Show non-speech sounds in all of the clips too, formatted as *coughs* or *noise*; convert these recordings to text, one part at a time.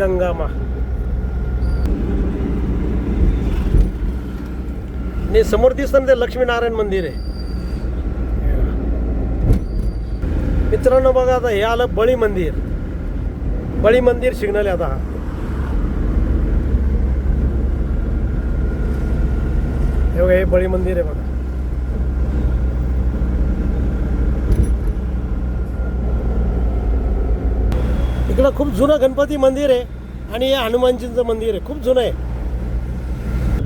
गंगा मा आणि समोर दिसतं ते लक्ष्मीनारायण मंदिर आहे. मित्रांनो बघा आता हे आलं बळी मंदिर. बळी मंदिर सिग्नल आहे आता हे बळी मंदिर आहे बघा. इकडं खूप जुनं गणपती मंदिर आहे आणि हे हनुमानजींचं मंदिर आहे. खूप जुनं आहे.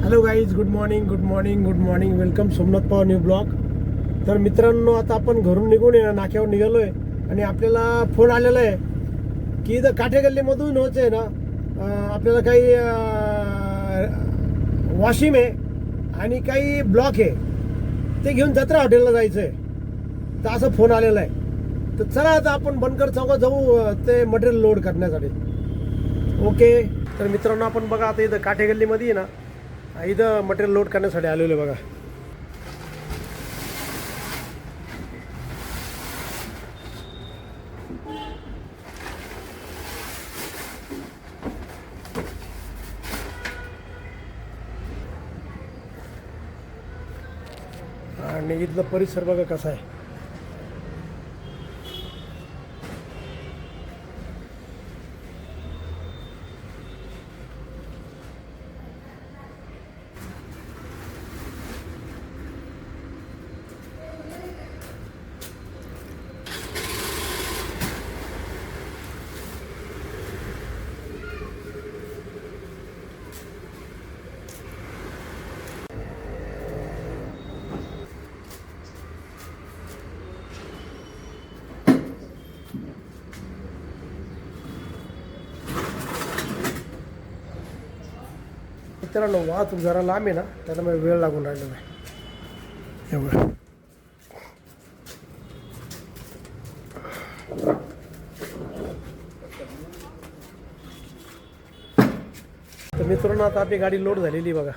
Hello guys good morning good morning good morning welcome Somnath Pawar new blog तर मित्रांनो आता आपण घरून निघून येणार नाक्यावर निघालो आहे आणि आपल्याला फोन आलेला आहे की इथं काठेगल्लीमधून होत आहे ना आपल्याला काही वाशिम आहे आणि काही ब्लॉक आहे. ते घेऊन जत्रा हॉटेलला जायचं आहे तर असं फोन आलेला आहे. तर चला आता आपण बनकर चौकात जाऊ ते मटेरियल लोड करण्यासाठी. ओके तर मित्रांनो आपण बघा आता इथं काठे गल्लीमध्ये ना इथं मटेरियल लोड करण्यासाठी आलेलो आहे बघा. आणि इथलं परिसर बघा कसा आहे. मित्रांनो वाहतूक जरा लांब आहे ना त्याच्यामुळे वेळ लागून राहिलेला आहे एवढं तर मित्रांनो आता आपली गाडी लोड झालेली बघा.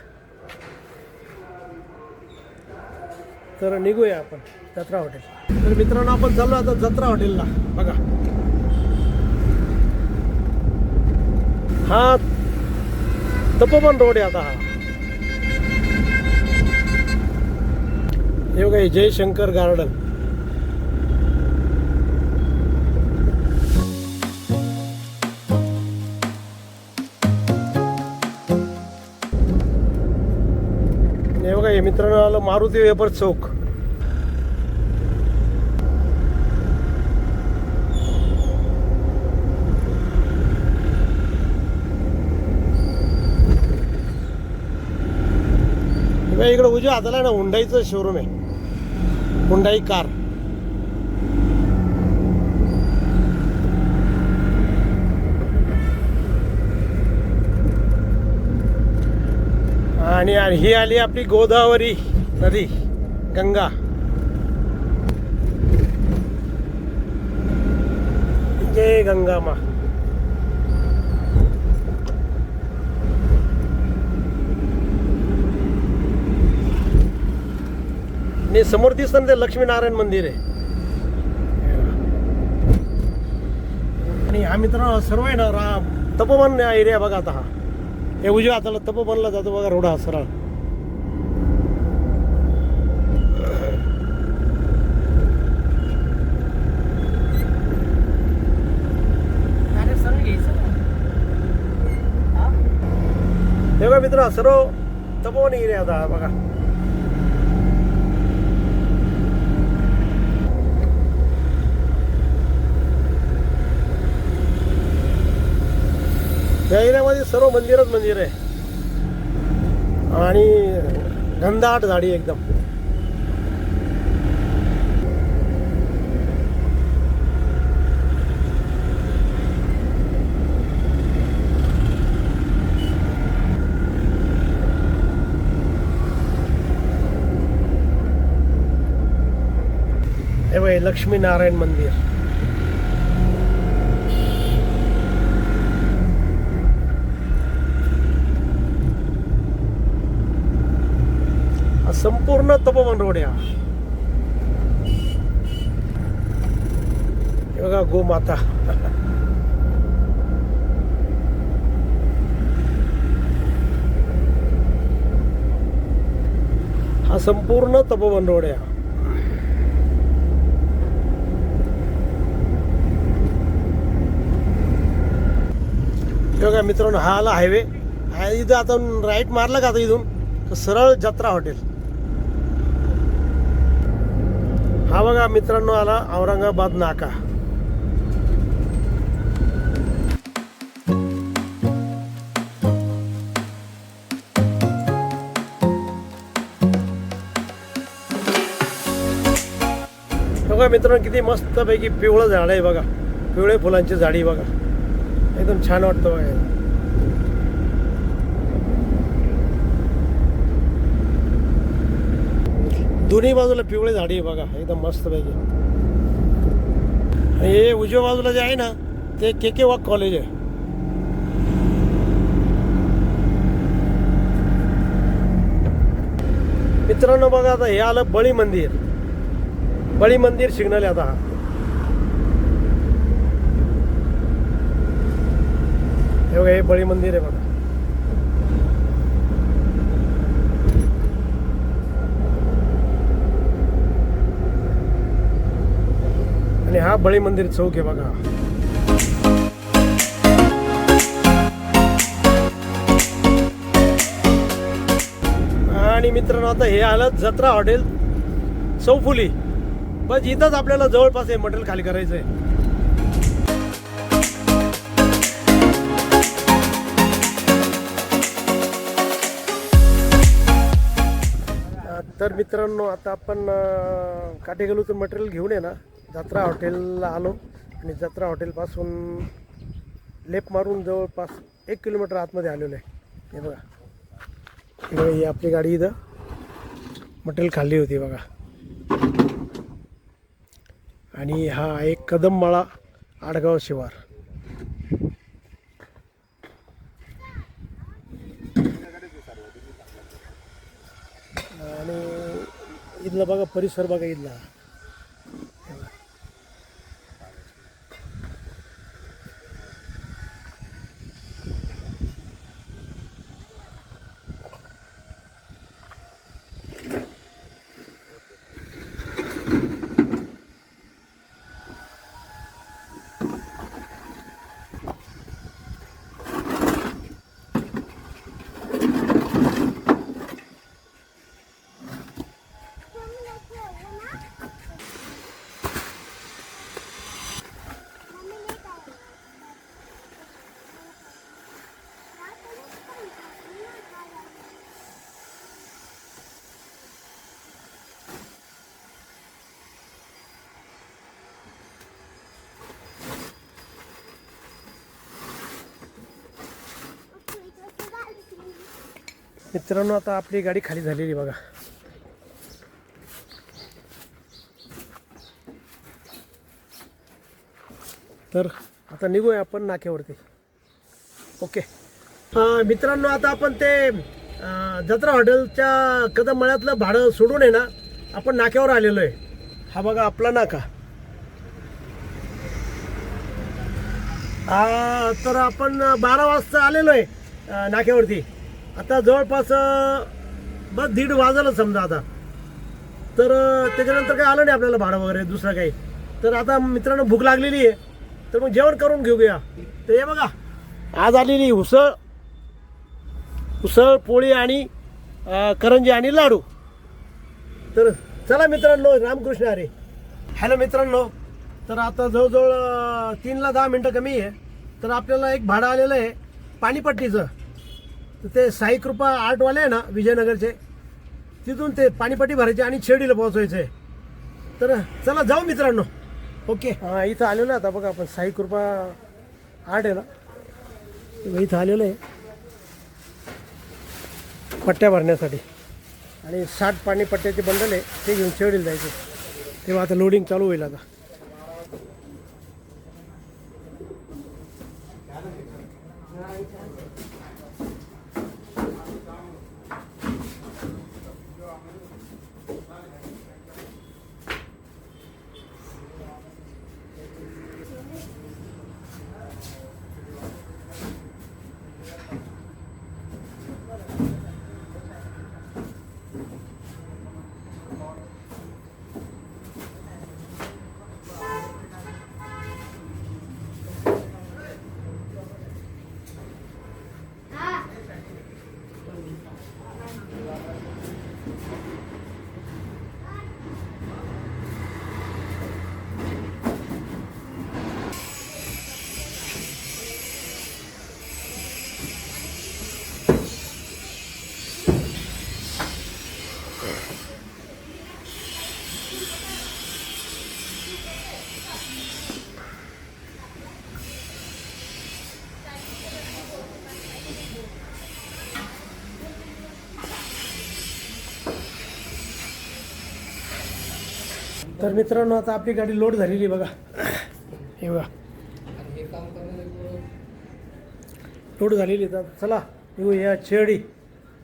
तर निघूया आपण जत्रा हॉटेल तर मित्रांनो आपण चाललो आता जत्रा हॉटेलला बघा. हा तपोवन रोड आहे आता हा. हे बघा जयशंकर गार्डन. हे बघा हे मित्रांनो आलं मारुती वेपर चौक. किंवा इकडं उजव्या हाताला ना हुंडाईचं शोरूम आहे. Hyundai car. आणि आणि ही आली आपली गोदावरी नदी गंगा. जय गंगा मा आणि समोर दिसतं ते लक्ष्मीनारायण मंदिर आहे आणि हा मित्र सर्व आहे ना रा तपोवन एरिया बघा आता हा हे उजव्या हाताला तपोवनला जातो बघा रोड हा सरळ. हा? बघा मित्र सर्व तपोवन एरिया आता बघा या एरियामध्ये सर्व मंदिरच मंदिर आहे. आणि घनदाट झाडी एकदम. हे बघ लक्ष्मीनारायण मंदिर. पूर्ण तपोवन रोड या. बघा गोमाता. हा संपूर्ण तपोवन रोड या. बघा मित्रांनो हा आला हायवे इथं आता राईट मारला का आता इथून? सरळ जत्रा हॉटेल हा बघा मित्रांनो आला औरंगाबाद नाका. बघा मित्रांनो किती मस्तपैकी पिवळं झाड आहे बघा. पिवळे फुलांची झाडी बघा. एकदम छान वाटतं बघा. दोन्ही बाजूला पिवळे झाडी आहे बघा, एकदम मस्त पैकी हे उजव्या बाजूला जे आहे ना, ते के के वाक कॉलेज आहे. मित्रांनो बघा आता हे आलं बळी मंदिर. बळी मंदिर सिग्नल आहे आता. हे बघा, हे बळी मंदिर आहे बघा. आणि हा बळी मंदिर चौक आहे बघा. आणि मित्रांनो आता हे आलं जत्रा हॉटेल चौफुली. बस इथंच आपल्याला जवळपास हे मटेरियल खाली करायचं आहे तर मित्रांनो आता आपण अं, काटेगलूचं मटेरियल घेऊन ये ना. जत्रा हॉटेलला आलो आणि जत्रा हॉटेलपासून लेप मारून जवळपास एक किलोमीटर आतमध्ये आलेलो आहे. हे बघा. हे ही आपली गाडी इथं. मटेरियल खाल्ली होती बघा. आणि हा आहे कदममाळा आडगाव शिवार. आणि इथला बघा परिसर बघा इथला. you *coughs* मित्रांनो आता आपली गाडी खाली झालेली बघा. तर आता निघूया आपण नाक्यावरती. ओके. मित्रांनो आता आपण ते जत्रा हॉटेलच्या कदम मळ्यातलं भाडं सोडून आहे ना आपण नाक्यावर आलेलो आहे. हा बघा आपला नाका. आ, तर आपण बारा वाजता आलेलो आहे नाक्यावरती. आता जवळपास बस दीड वाजलं समजा आता. तर त्याच्यानंतर काही आलं नाही आपल्याला भाडं वगैरे दुसरं काही. तर आता मित्रांनो भूक लागलेली आहे. तर मग जेवण करून घेऊया. तर हे बघा आज आलेली उसळ उसळ पोळी आणि करंजी आणि लाडू. तर चला मित्रांनो रामकृष्ण अरे हॅलो मित्रांनो तर आता जवळजवळ तीनला दहा मिनटं कमी आहे. तर आपल्याला एक भाडं आलेलं आहे पाणीपट्टीचं. तर ते साई कृपा आर्टवाले आहे ना विजयनगरचे तिथून ते पाणीपट्टी भरायचे आणि शिर्डीला पोहोचवायचे आहे तर चला जाऊ मित्रांनो. ओके. हां इथं आलेलो आता बघा आपण साई कृपा आर्ट आहे ना. इथं आलेलं आहे. पट्ट्या भरण्यासाठी. आणि साठ पाणी पट्ट्याचे बंडल आहे ते घेऊन शिर्डीला जायचं. तेव्हा आता लोडिंग चालू होईल आता. तर मित्रांनो आता आपली गाडी लोड झालेली आहे बघा. हे बघा. लोड झालेली तर चला येऊ या शेरडी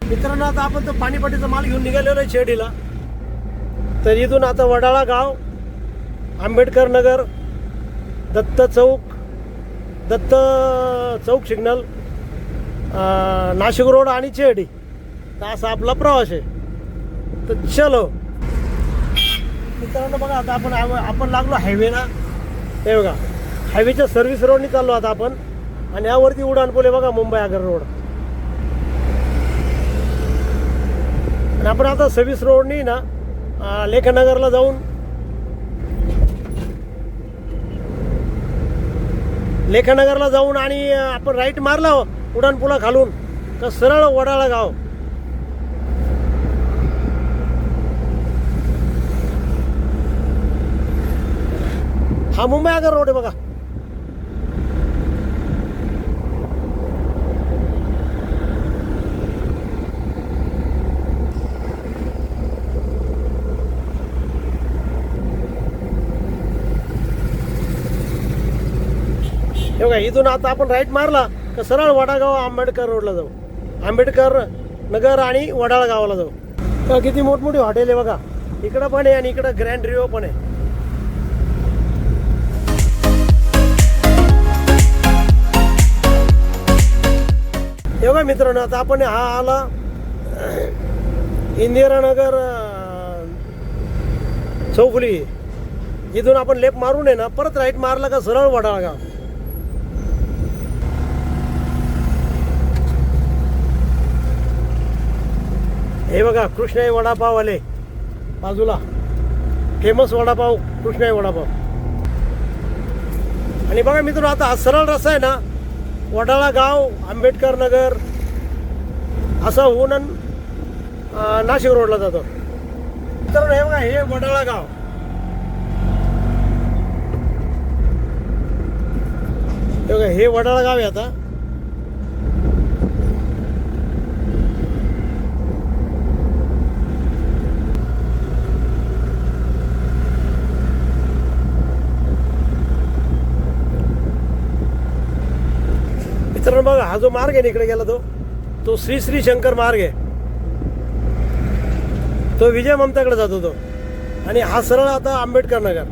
मित्रांनो आता आपण तर पाणीपाटीचा माल घेऊन निघालेलो आहे शेर्डीला तर इथून आता वडाळा गाव आंबेडकर नगर दत्त चौक दत्त चौक सिग्नल नाशिक रोड आणि चेहडी तर असा आपला प्रवास आहे. तर चलो. मित्रांनो बघा आता आपण आपण लागलो हायवेला हे बघा हायवेच्या सर्व्हिस रोडनी चाललो आता आपण. आणि यावरती उडान पोले बघा मुंबई आगर रोड आणि आपण आता सर्व्हिस रोडनी ना लेखनगरला जाऊन लेखनगरला जाऊन आणि आपण राईट मारला उडान पुला खालून तर सरळ वडाळा गाव. हा मुंबई आगर रोड आहे बघा. हे बघा इथून आता आपण राईट मारला का सरळ वडागाव आंबेडकर रोडला जाऊ. आंबेडकर नगर आणि वडाळ गावाला जाऊ. तर किती मोठमोठी हॉटेल आहे बघा. इकडं पण आहे आणि इकडं ग्रँड रिओ पण आहे. तेव्हा मित्रांनो आता आपण हा आला इंदिरानगर चौफुली. इथून आपण लेप मारून आहे ना परत राईट मारला का सरळ वडाळ का? हे बघा कृष्णाई वडापाव आले बाजूला. फेमस वडापाव कृष्णाई वडापाव. आणि बघा मित्रांनो आता हा सरळ रस्ता आहे ना वडाळा गाव आंबेडकर नगर असं होऊन नाशिक रोडला जातो. तर हे बघा हे वडाळा गाव. हे बघा हे वडाळा गाव आहे आता. मित्रांनो बघा हा जो मार्ग आहे ना इकडे गेला तो तो श्री श्री शंकर मार्ग आहे. तो विजय ममताकडे जातो तो. आणि हा सरळ आता आंबेडकर नगर.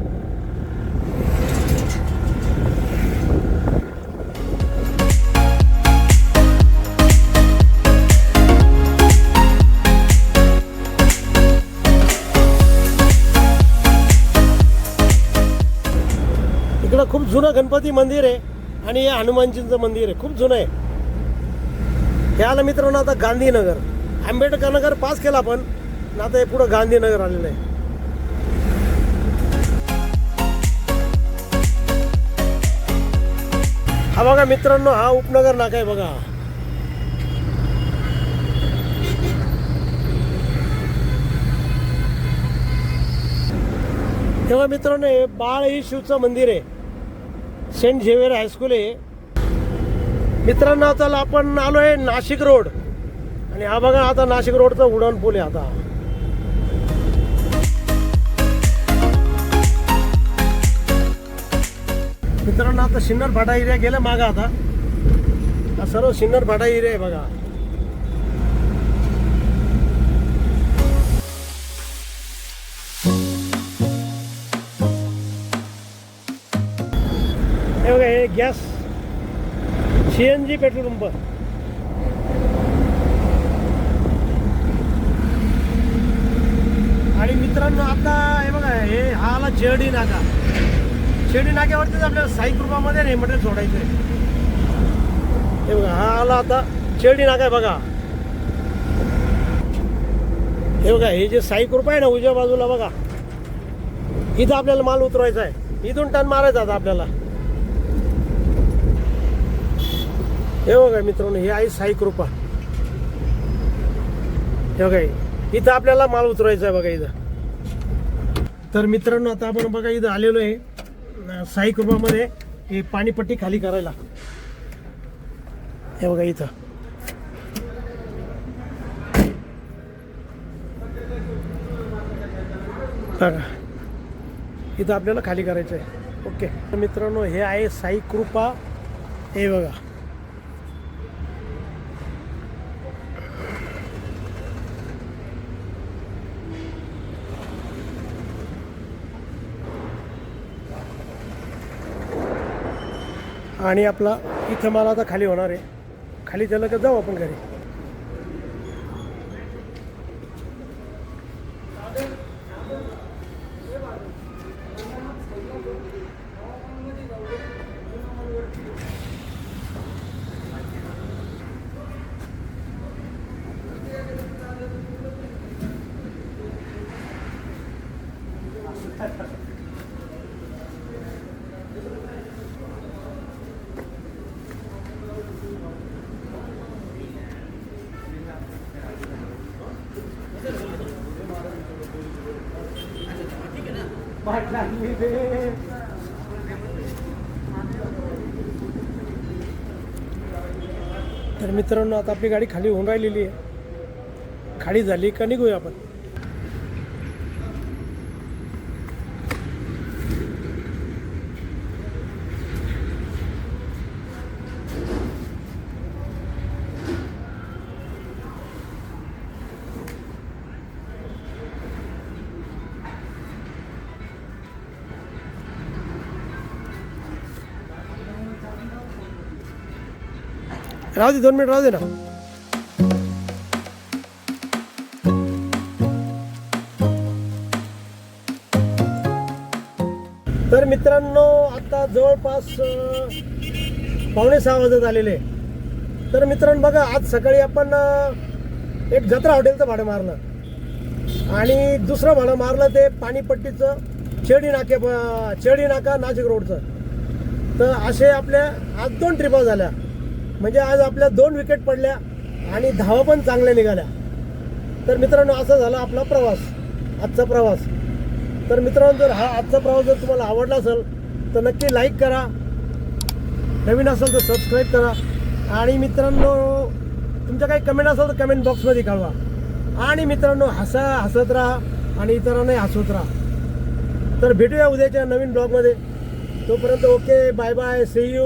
इकडं खूप जुनं गणपती मंदिर आहे. आणि हे हनुमानजींचं मंदिर आहे खूप जुनं आहे. हे आलं मित्रांनो आता गांधीनगर. आंबेडकर नगर पास केला आपण ना आता हे पुढं गांधीनगर आलेलं आहे. हा बघा मित्रांनो हा उपनगर नाका आहे बघा. तेव्हा मित्रांनो हे बाळ ही शिवचं मंदिर आहे. सेंट झेवियर हायस्कूल आहे. मित्रांनो चला आपण आलो आहे नाशिक रोड. आणि हा बघा आता नाशिक रोडचा उडण पूल आहे आता. मित्रांनो आता सिन्नर फाटा एरिया गेला मागा आता. हा सर्व सिन्नर फाटा एरिया आहे बघा. Gas C N G petrol pump. आणि मित्रांनो आता हे बघा हे हा आला शेर्डी नाका शेर्डी नाक्यावरतीच आपल्याला साई कृपामध्ये हे मटेरियल सोडायचं आहे हे बघा हा आला आता शेर्डी नाका आहे बघा. हे बघा हे जे साई कृपा आहे ना उजव्या बाजूला बघा. इथं आपल्याला माल उतरवायचा आहे. इथून टन मारायचा आता आपल्याला. हे बघा मित्रांनो हे आहे साई कृपा. हे बघा इथं आपल्याला माल उतरवायचा आहे बघा इथं. तर मित्रांनो आता आपण बघा इथं आलेलो आहे साई कृपामध्ये हे पाणीपट्टी खाली करायला. हे बघा इथं. बघा इथं आपल्याला खाली करायचं आहे. ओके. मित्रांनो हे आहे साई कृपा. हे बघा. आणि आपला इथं मला आता खाली होणार आहे. खाली झालं का जाऊ आपण घरी? तर मित्रांनो आता आपली गाडी खाली होऊन राहिलेली आहे. खाली झाली का निघूया आपण? राहू दे दोन मिनिट राहू दे ना. तर मित्रांनो आता जवळपास पावणे सहा वाजत आलेले. तर मित्रांनो बघा आज सकाळी आपण एक जत्रा हॉटेलचं भाडं मारलं. आणि दुसरं भाडं मारलं ते पाणीपट्टीचं चेडी नाके चेडी नाका नाशिक रोडचं. तर असे आपल्या आज दोन ट्रिपा झाल्या. म्हणजे आज आपल्या दोन विकेट पडल्या आणि धावा पण चांगल्या निघाल्या. तर मित्रांनो असा झाला आपला प्रवास आजचा प्रवास. तर मित्रांनो जर हा आजचा प्रवास जर तुम्हाला आवडला असेल तर नक्की लाईक करा. नवीन असेल तर सबस्क्राईब करा. आणि मित्रांनो तुमच्या काही कमेंट असेल तर कमेंट बॉक्समध्ये कळवा आणि मित्रांनो हसा हसत राहा आणि इतरांनाही हसवत राहा. तर भेटूया उद्याच्या नवीन ब्लॉगमध्ये तोपर्यंत okay bye bye see you